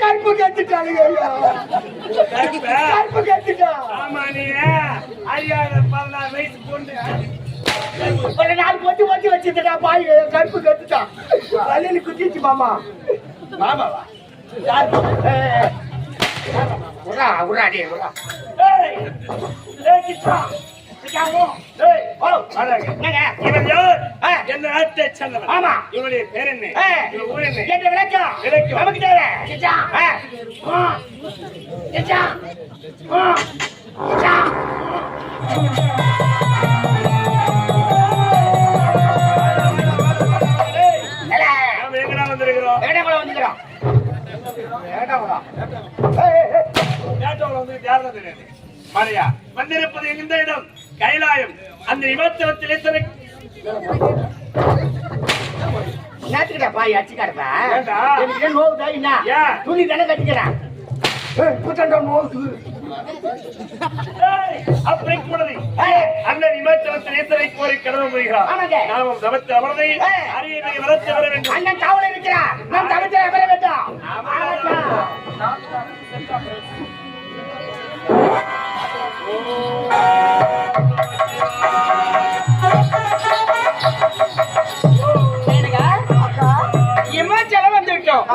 கருப்பு கத்துட்டானுங்க ஐயா? கருப்பு? கத்துட்டா ஆமா நீ அறியாத பதினாறு வயசு பொண்ணு. ஒரு நாள் பொத்தி பொத்தி வச்சிருந்தா பாய் கருப்பு கத்துட்டான் வழியில குத்திச்சு மாமா. மாமாவா யார் உரா உரா டே உரா. கிட்டா. இவருடைய பேர் என்ன? விளக்கம் விளக்கம். நமக்கு தேவை. மரியா வந்திருப்பது எந்த இடம் கைலாயம் அந்த இமத்தலத்தில் எத்தனை நேத்துக்கிட்ட பாய் அடிச்சுக்காரப்பா ஏண்டா? எனக்கு என்ன ஏன்? துணி தானே கட்டிக்கிறேன் அப்படி கூடது அண்ணன் இமாச்சலத்தில் எத்தனை கோரி முடிகிறார் ஆமாங்க. நாமும் தவத்து. அரியணை வளர்த்து வர வேண்டும் அண்ணன் காவல இருக்கிறார் நம் தமிழை பெற வேண்டும். இமாச்சலம் வந்துட்டோம்.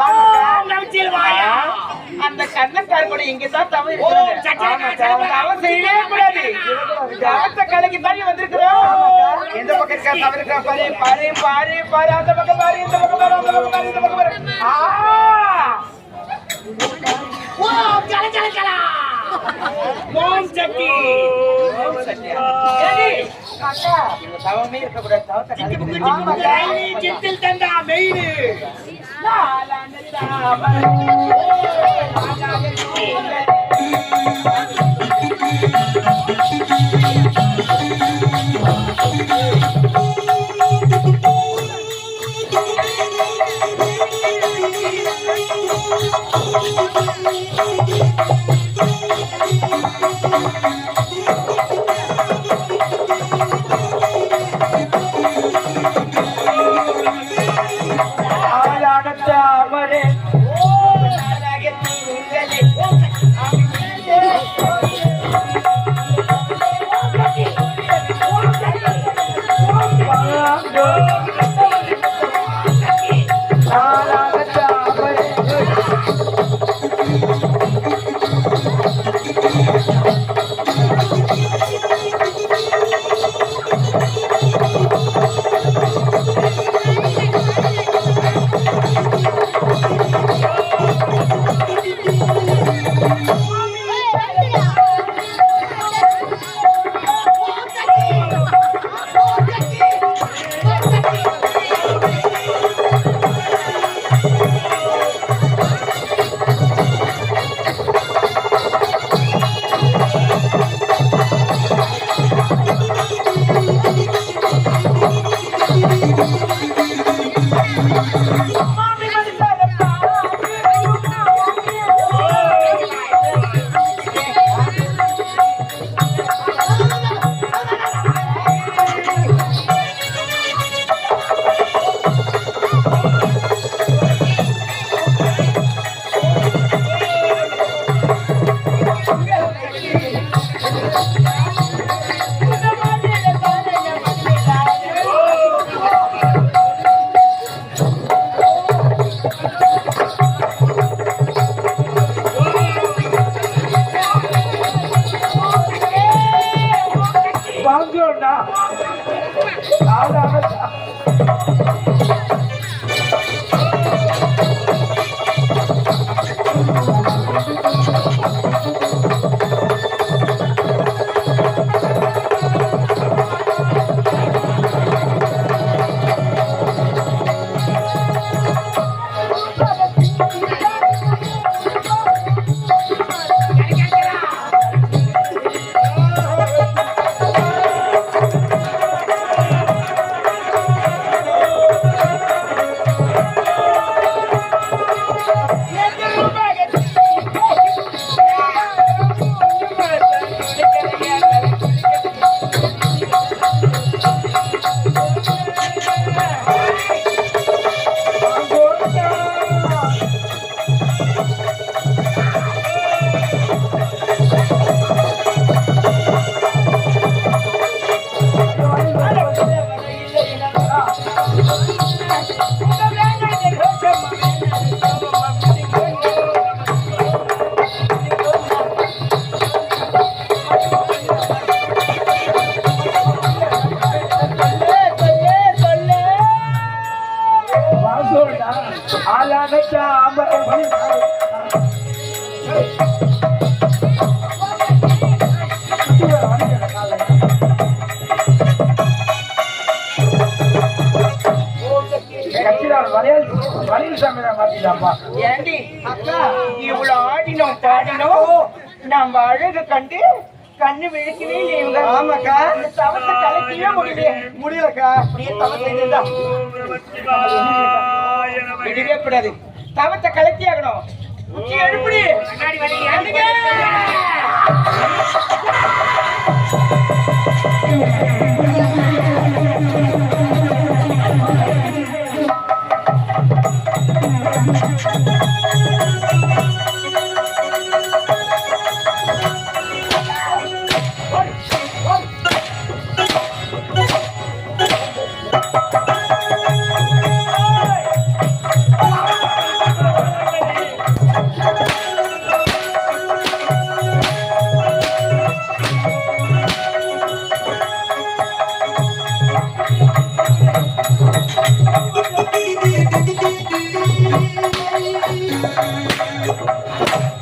அந்த கண்ணக்கார கூட இங்கதான் தவறு செய்யவே கூடாது. ஜாத்த கலைக்கு தானே வந்திருக்கிறோம். எந்த பக்கம் தவறு பாரு பாரு பாரு அந்த பக்கம் பாரு இந்த பக்கம் பாரு அந்த பக்கம் பாரு இந்த பக்கம் பாரு. ஆ ஓ, கல, கல, கல. ஓம் சக்தி. அக்கா, இவங்க தவமே இருக்கக்கூடாது தவத்தை கலைக்கணும். ஆமாக்கா. மெயினு, சித்தில் தண்டா, மெயினு. ஆளானத்த வளையல் வளையல் சாமிதான் மாத்திட்டாப்பா ஏண்டி? அக்கா இவ்வளவு ஆடினோம் பாடினோம். நம்ம அழகு கண்டு கண்ணு விழுக்கவே இல்லை இவங்க ஆமாக்கா. தவத்தை கலக்கவே முடியல முடியலக்கா. அப்படியே தவத்தை இருந்தா. விடவே கூடாது. தவத்தை கலக்கி ஆகணும். உச்சி எழுப்புடி Thank you.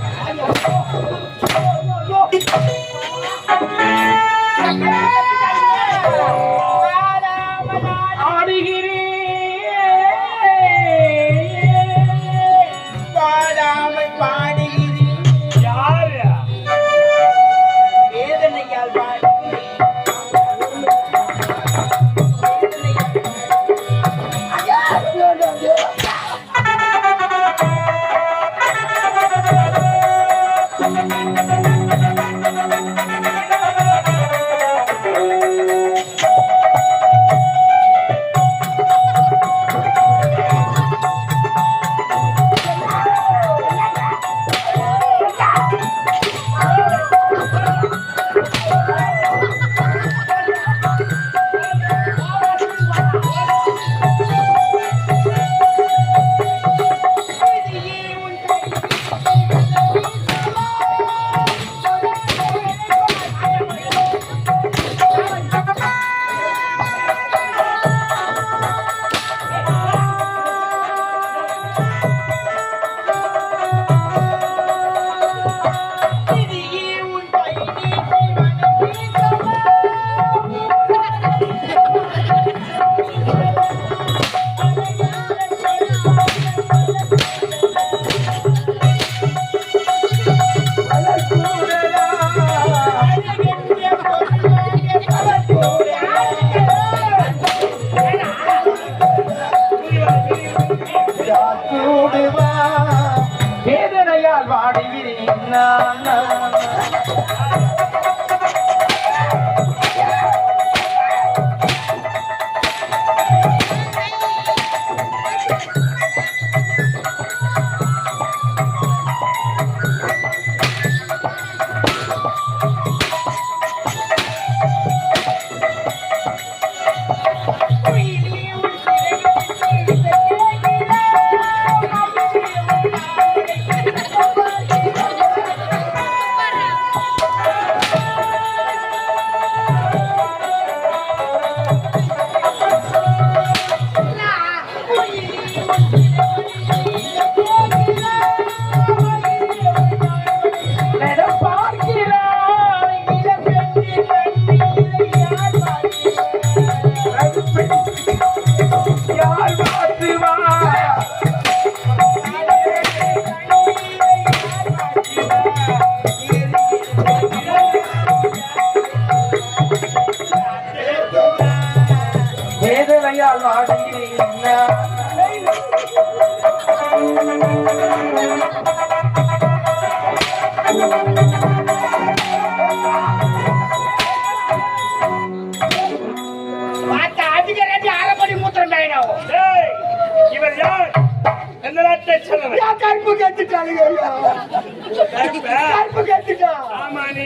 கருப்பா? கருப்பு கத்துட்டா ஆமா நீ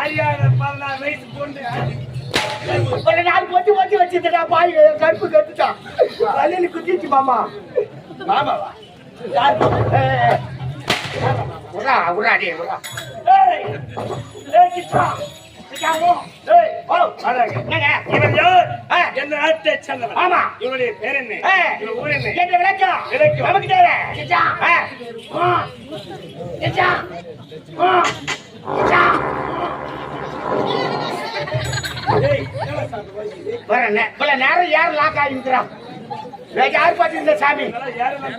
அறியாத பதினாறு வயசு பொண்ணு ஒரு நாள் பொத்தி பொத்தி வச்சிருந்தா பாய் கருப்பு கத்துட்டான் வலையில குத்திச்சு மாமா மாமாவா யார் உடா உரா டே உரா ஏய், ஏய், கிட்டா. கிட்டாமோ? ஏய், ஓ, வாடாங்க. என்னங்க? இவர் யார்? ஆ, எந்த நாட்டை சேர்ந்தவன். ஆமா. இவனுடைய பேர் என்ன? ஆ. இவன் ஊர் என்ன? என்ற விளக்கம் விளக்கம். நமக்கு தேவை. நேரம் யார் லாக் ஆகிருக்கிறான் யார் பார்த்து சாமி? யாரெல்லாம்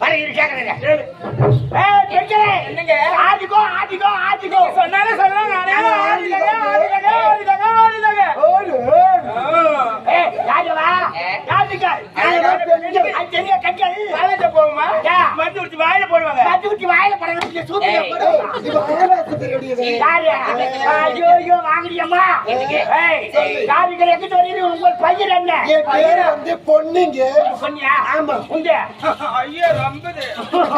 போயிருக்கு? ஆ வர இரு கேக்குறேன் கேளு. ஏய் கெஞ்சரே என்னங்க? ஆதிக்கோ ஆதிக்கோ ஆதிக்கோ சொன்னாலே சொல்லலாம் நானே ஆடிதாங்க ஆடிதாங்க ஆடிதாங்க ஆடிதாங்க ஏய் யாருவா யாருக்கா தெரிய கட்டல் காலேஜ் போகுமா? யா. மருந்து குடிச்சு வாயில போடுவாங்க. பத்து குட்டி வாயில படங்க சூப்பர் ஏய். யாரு? ஐயோ ஐயோ வாங்குறியம்மா. ஏய் யாருக்கிற எங்கிட்ட வரீங்க உங்க பையன் என்ன? வந்து பொண்ணுங்க. சொன்னியா ஆமா. உங்க ஐயோ ரம்பது.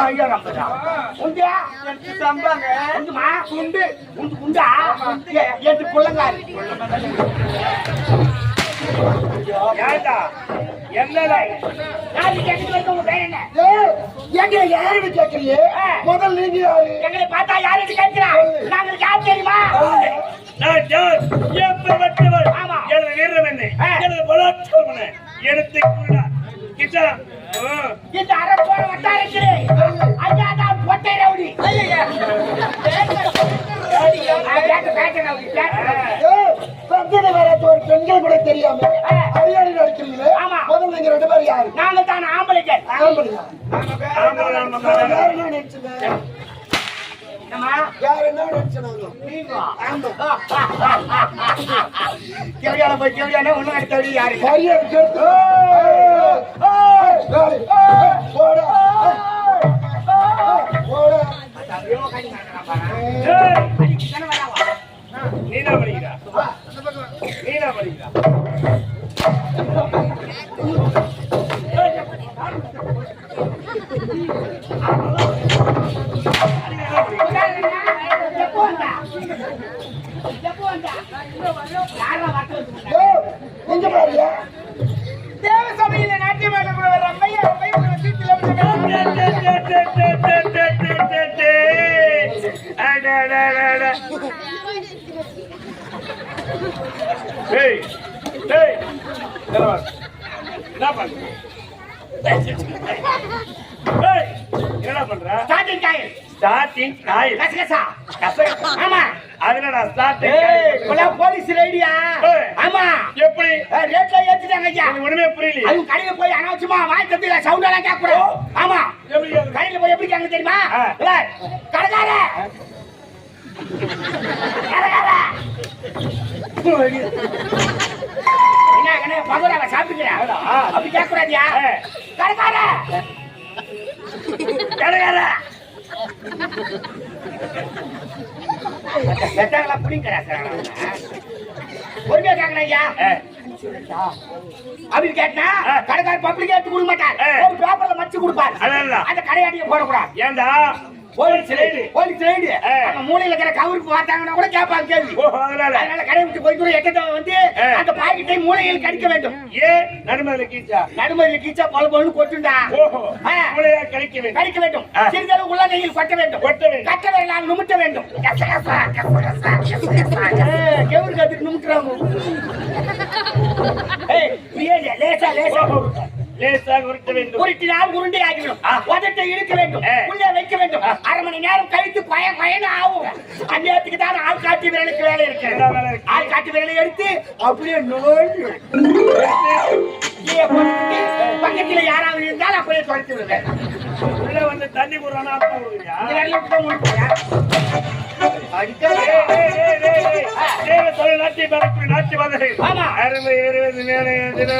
ஐயோ நம்பதா உங்க எனக்கு சம்பாங்க? உண்டுமா? உண்டு. உண்டு உண்டா? எட்டு குள்ளங்காரி. ஏன்டா? என்னடா? யாருக்கு எங்கிட்ட வந்து உங்க பேர் என்ன ஏங்க யாருன்னு கேக்குறீங்க முதல்ல நீங்க யாரு எங்களை பார்த்தா யாருக்கு கேட்கிறா நாங்களுக்கு யார் தெரியுமா நான் யார்? எப்பேற்பட்டவன்? ஆமா. எனது வீரம் என்ன? ஆ. எனது பலாத்காரம் என்ன? எடுத்து கூடா. கிச்சா. ஆ. இந்த அரப்போட வட்டாரத்திலே ஐயா தான் பொட்டை ரவுடி ஐயா பேட்ட பேட்ட ரவுடி பேட்ட சந்தன வேற ஒரு பெண்கள் கூட தெரியாம அரியாணி நடிக்கிறீங்களே ஆமா. முதல்ல நீங்க ரெண்டு பேரும் யாரு? நாங்கள் தான் ஆம்பளைகள். ஆம்பளையா? என்ன நினைச்சுங்க? யார் என்ன நினைச்சுனாங்க கேவியான போய் கேவியான ஒண்ணும் அடுத்தபடி யாரு. சரியா என்ன பண்ற? ஏய், என்னடா பண்ற? ஸ்டார்டிங் டைம் ஸ்டார்டிங் காயில் கசகசா. ஆமா. ஸ்டார்டிங் ஏய் இப்பலாம் போலீஸ் ரெடியா. ஆமா. எப்படி? ரேட்ல ஏத்திட்டாங்க ஐயா. ஒண்ணுமே புரியலையே. அது கடையில போய் அனாவசியமா வாய் தம்பி சவுண்ட் எல்லாம் கேட்க கூடாது ஆமா? கடையில போய் எப்படி கேட்க தெரியுமா? கடைக்கார. கடைக்கார. என்ன என்ன பகோடாவை சாப்பிட்டுக்கிறா? அப்படி கேட்க கூடாதியா ஆ. கடைக்கார. கடைக்கார. செட்டாங்களா புடிங்கிறா சார் பொறுமையா கேட்கணும் ஐயா அப்படின்னு கேட்டா. கடைக்கார பப்ளிக் எடுத்து கொடுக்க மாட்டார். ஒரு பேப்பர்ல மச்சு கொடுப்பார். அந்த கடையாடிய போடக்கூடாது ஏன்டா போலீஸ் ரைடு போலீஸ் ரைடு. நம்ம மூலையில இருக்கிற கவருக்கு பார்த்தாங்கன்னா கூட கேட்பாங்க கேள்வி. அதனால. அதனால கடை விட்டு போய் கூட வந்து. அந்த பாக்கெட்டை மூலையில் கடிக்க வேண்டும். ஏன் நடுமதில கீச்சா? நடுமையில் கீச்சா பல பொண்ணு கொட்டுண்டா. மூளையா கழிக்க வேண்டும். கடிக்க வேண்டும். சிறிதளவு உள்ளங்கையில் கொட்ட வேண்டும். கொட்ட வேண்டும். கட்ட வேண்டாம் நிமிட்ட வேண்டும். கெவுரு கத்துட்டு நிமிட்டுறாங்க. ஏய், லேசா, லேசா. லேசாக உருட்ட வேண்டும். உருட்டினால் உருண்டை ஆகிவிடும். உதட்டை இழுக்க வேண்டும். உள்ளே வைக்க வேண்டும். அரை மணி நேரம் கழித்து பய பயன் ஆகும். அந்த நேரத்துக்கு தான் ஆள் காட்டி விரலுக்கு வேலை இருக்கு? ஆள் காட்டி விரலை எடுத்து அப்படியே போட்டுட்டு பக்கத்துல யாராவது இருந்தால் அப்படியே தொலைத்து விடுவேன். உள்ள வந்து தண்ணி போடுறானா அப்பா விடுவியா இந்த வேலையை விட்டு நாட்டிய பரப்பு நாட்டிய மதுரை ஆமா. அருமை இருபது மேலே? என்னை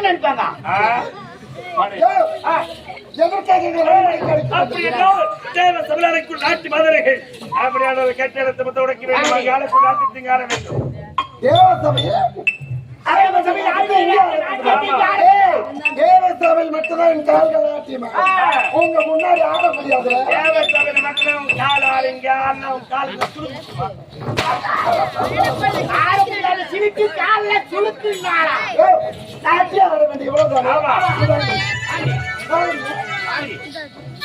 நினைப்பாங்க எதற்காக தமிழனுக்குள் நாட்டு மதுரைகள். அப்படியான ஒரு கட்டிடத்தை மொத்த உடைக்க வேண்டும். காலத்தில் நாட்டு திங்கார வேண்டும். தேவசபையில தேவசபையில் மட்டும்தான் என் கால்கள் உங்க முன்னாடி ஆட முடியாது. தேவ தமிழ் மக்களும் கால் ஆளுங்க அண்ணன் கால் சிரிக்கு கால்ல ஆட வேண்டிய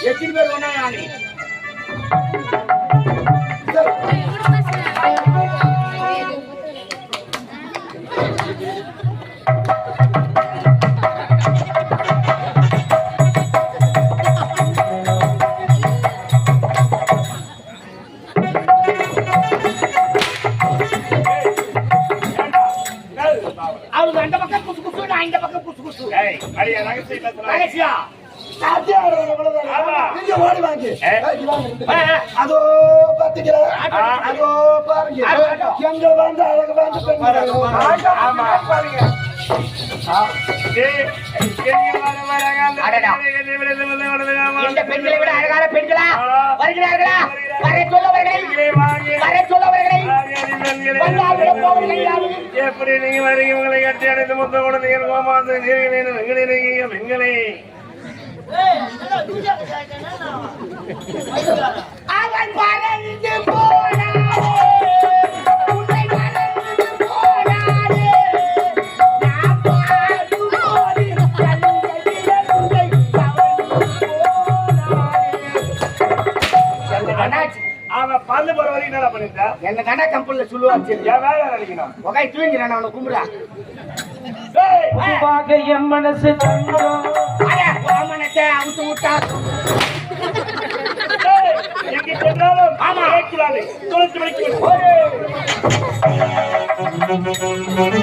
எத்தனை பேர் ஒண்ணா அதோ பாருங்க. எங்க வந்து அழகு வந்து இந்த பெண்களை விட அழகான பெண்களா? வருகிறார்களா? சொல்லவர்களை சொல்லவர்களை எப்படி நீங்க வரீங்க உங்களை கட்டி அடைத்து முத்த கூட நீங்கள் கோமாந்து எங்களை நீங்க அவன் பறந்து போனாரே பல்லு போற வரைக்கும் என்ன பண்ணிட்டா என்ன தாண்டா கம்பெனில சொல்லுவான் சரி என் வேலை நினைக்கணும்? உகாய் தூங்கிறான் அவனை கும்பிடா என் மனசு தங்கம் வாமனத்தை அவுத்து விட்டா எங்க சென்றாலும் ஆமா. கேட்கிறாரு தொலைத்து வைக்கணும் ஒரு